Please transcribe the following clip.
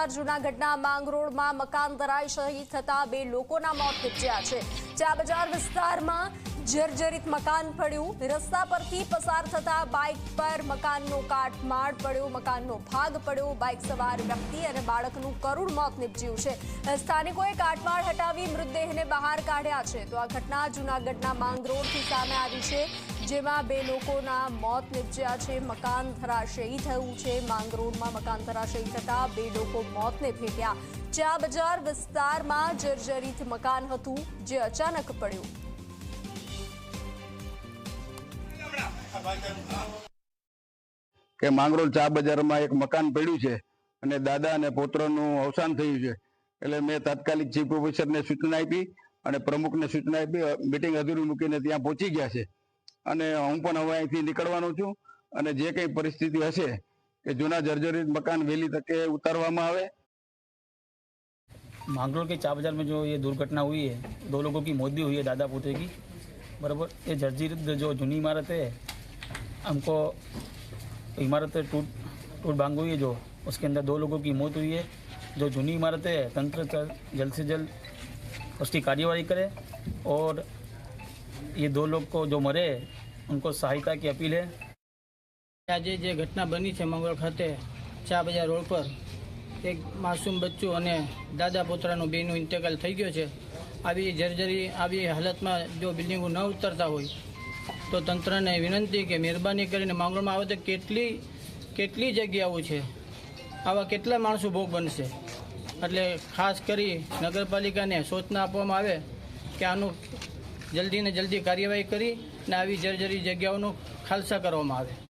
વિસ્તાર જૂનાગઢના માંગરોળમાં મકાન ધરાશાયી થતા બે લોકોના મોત નીપજ્યા છે. ચા બજાર વિસ્તારમાં જર્જરિત મકાન પડ્યું. રસ્તા પરથી પસાર થતા બાઇક પર મકાનનો કાટમાળ પડ્યો. મકાનનો ભાગ પડ્યો. બાઇક સવાર વ્યક્તિ અને બાળકનું કરુણ મોત નીપજ્યું છે. સ્થાનિકોએ કાટમાળ હટાવી મૃતદેહને બહાર કાઢ્યા છે. તો આ ઘટના જૂનાગઢના માંગરોળથી સામે આવી છે. જેમાં બે લોકોના મોત નિપજ્યા છે, મકાન ધરાશયી થયું છે. માંગરોળમાં મકાન ધરાશયી થતા બે લોકો મોતને ભેટ્યા. ચા બજાર વિસ્તારમાં જર્જરિત મકાન હતું, જે અચાનક પડ્યું. કે માંગરોળ ચા બજારમાં એક મકાન પડ્યું છે અને દાદા અને પોત્રનું અવસાન થયું છે. એટલે મેં તાત્કાલિક ચીફ ઓફિસરને સૂચના આપી અને પ્રમુખને સૂચના આપી મિટિંગ અધૂરી મૂકીને ત્યાં પહોંચી ગયા છે. અને હું પણ હવે અહીંથી નીકળવાનો છું અને જે કંઈ પરિસ્થિતિ હશે કે જૂના જર્જરિત મકાન વહેલી તકે ઉતારવામાં આવે मांगरोल के चार बाजार में जो ये दुर्घटना हुई है दो लोगों की मौत भी हुई है दादा पोते की बराबर ये जर्जरित जो जूनी इमारत है हमको इमारत टूट टूट भांग हुई है जो उसके अंदर दो लोगों की मौत हुई है जो जूनी इमारत है तंत्र च- जल्द से जल्द उसकी कार्यवाही करे और ये दो लोग को जो मरे उनको सहायता की अपील है આજે જે ઘટના બની છે મંગળ ખાતે ચા બજાર રોડ પર એક માસૂમ બચ્ચું અને દાદા પોતરાનું બેનું ઇન્તકાલ થઈ ગયો છે આવી જર્જરી આવી હાલતમાં જો બિલ્ડિંગો ન ઉતરતા હોય તો તંત્રને વિનંતી કે મહેરબાની કરીને માંગણમાં આવે તો કેટલી કેટલી જગ્યાઓ છે આવા કેટલા માણસો ભોગ બનશે એટલે ખાસ કરી નગરપાલિકાને સૂચના આપવામાં આવે કે આનું જલ્દી ને જલ્દી કાર્યવાહી કરી અને આવી જર્જરી જગ્યાઓનું ખાલસા કરવામાં આવે.